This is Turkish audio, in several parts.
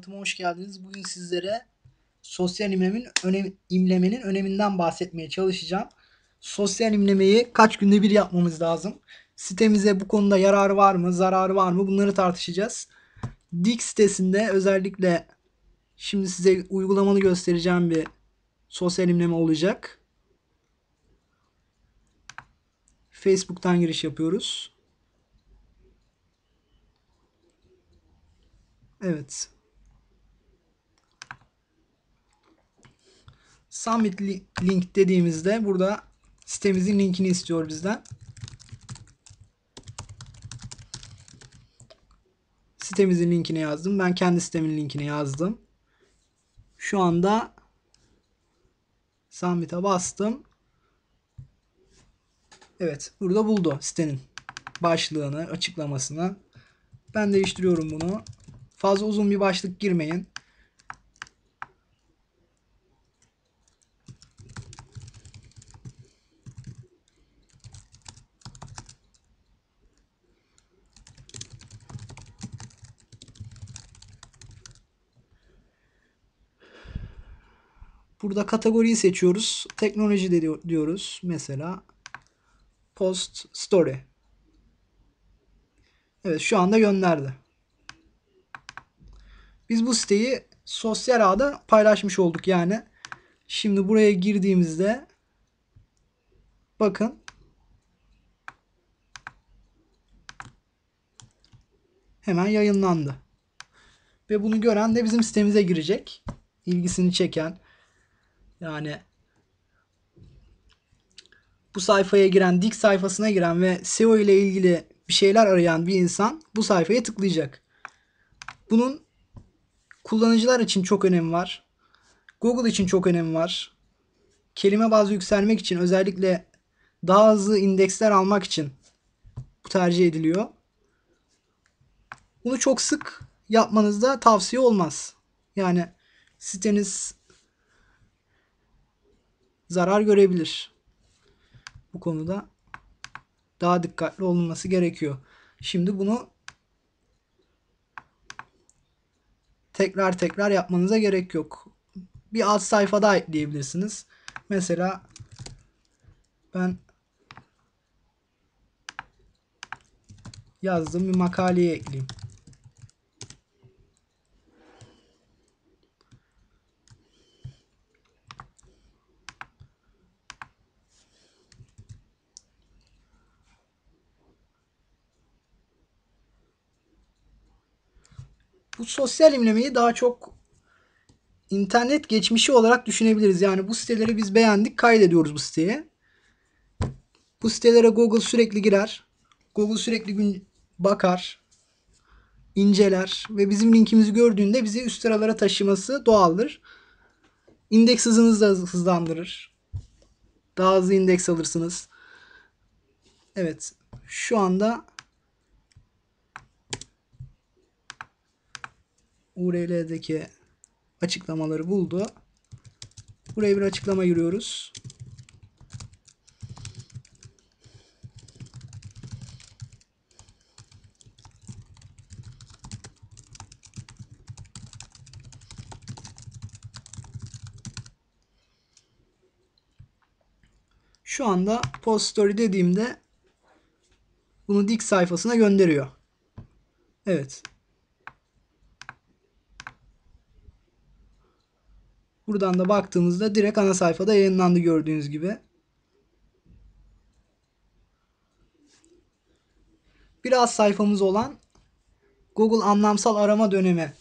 Anlatıma hoş geldiniz. Bugün sizlere sosyal imlemin önem, imlemenin öneminden bahsetmeye çalışacağım. Sosyal imlemeyi kaç günde bir yapmamız lazım? Sitemize bu konuda yararı var mı, zararı var mı? Bunları tartışacağız. Dik sitesinde özellikle şimdi size uygulamalı göstereceğim bir sosyal imleme olacak. Facebook'tan giriş yapıyoruz. Evet. Submit link dediğimizde burada sitemizin linkini istiyor bizden. Sitemizin linkini yazdım. Ben kendi sitemin linkini yazdım. Şu anda Submit'e bastım. Evet. Burada buldu sitenin başlığını, açıklamasını. Ben değiştiriyorum bunu. Fazla uzun bir başlık girmeyin. Burada kategoriyi seçiyoruz. Teknoloji de diyoruz. Mesela post story. Evet şu anda gönderdi. Biz bu siteyi sosyal ağda paylaşmış olduk yani. Şimdi buraya girdiğimizde bakın hemen yayınlandı. Ve bunu gören de bizim sitemize girecek. İlgisini çeken yani bu sayfaya giren, dik sayfasına giren ve SEO ile ilgili bir şeyler arayan bir insan bu sayfaya tıklayacak. Bunun kullanıcılar için çok önemi var. Google için çok önemi var. Kelime bazı yükselmek için özellikle daha hızlı indeksler almak için bu tercih ediliyor. Bunu çok sık yapmanızda tavsiye olmaz. Yani siteniz zarar görebilir. Bu konuda daha dikkatli olunması gerekiyor. Şimdi bunu tekrar tekrar yapmanıza gerek yok. Bir alt sayfa daha ekleyebilirsiniz. Mesela ben yazdığım bir makaleyi ekleyeyim. Bu sosyal imlemeyi daha çok internet geçmişi olarak düşünebiliriz. Yani bu siteleri biz beğendik, kaydediyoruz bu siteye. Bu sitelere Google sürekli girer. Google sürekli gün bakar, inceler ve bizim linkimizi gördüğünde bizi üst sıralara taşıması doğaldır. İndeks hızınızı da hızlandırır. Daha hızlı indeks alırsınız. Evet. Şu anda URL'deki açıklamaları buldu. Buraya bir açıklama giriyoruz. Şu anda post story dediğimde bunu dik sayfasına gönderiyor. Evet. Buradan da baktığımızda direkt ana sayfada yayınlandı gördüğünüz gibi. Biraz sayfamız olan Google anlamsal arama dönemi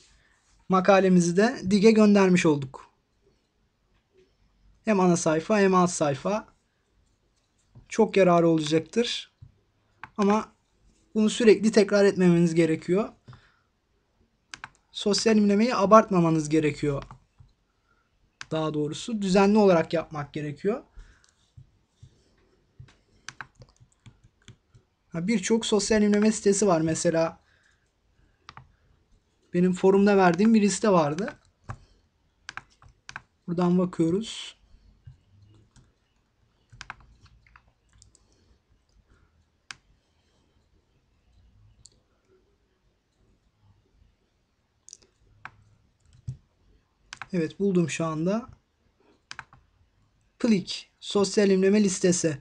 makalemizi de Dig'e göndermiş olduk. Hem ana sayfa hem alt sayfa. Çok yararı olacaktır. Ama bunu sürekli tekrar etmemeniz gerekiyor. Sosyal imlemeyi abartmamanız gerekiyor daha doğrusu düzenli olarak yapmak gerekiyor. Birçok sosyal inleme sitesi var. Mesela benim forumda verdiğim bir liste vardı. Buradan bakıyoruz. Evet buldum şu anda. Plik. Sosyal imleme listesi.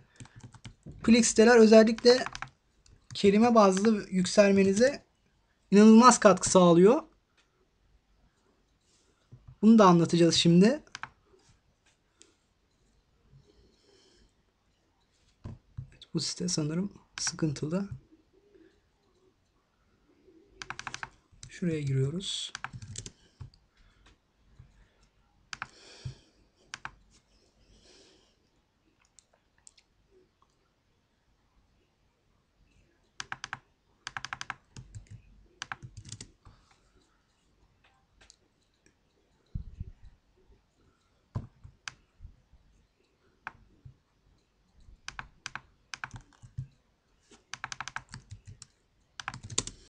Plik siteler özellikle kelime bazlı yükselmenize inanılmaz katkı sağlıyor. Bunu da anlatacağız şimdi. Evet, bu site sanırım sıkıntılı. Şuraya giriyoruz.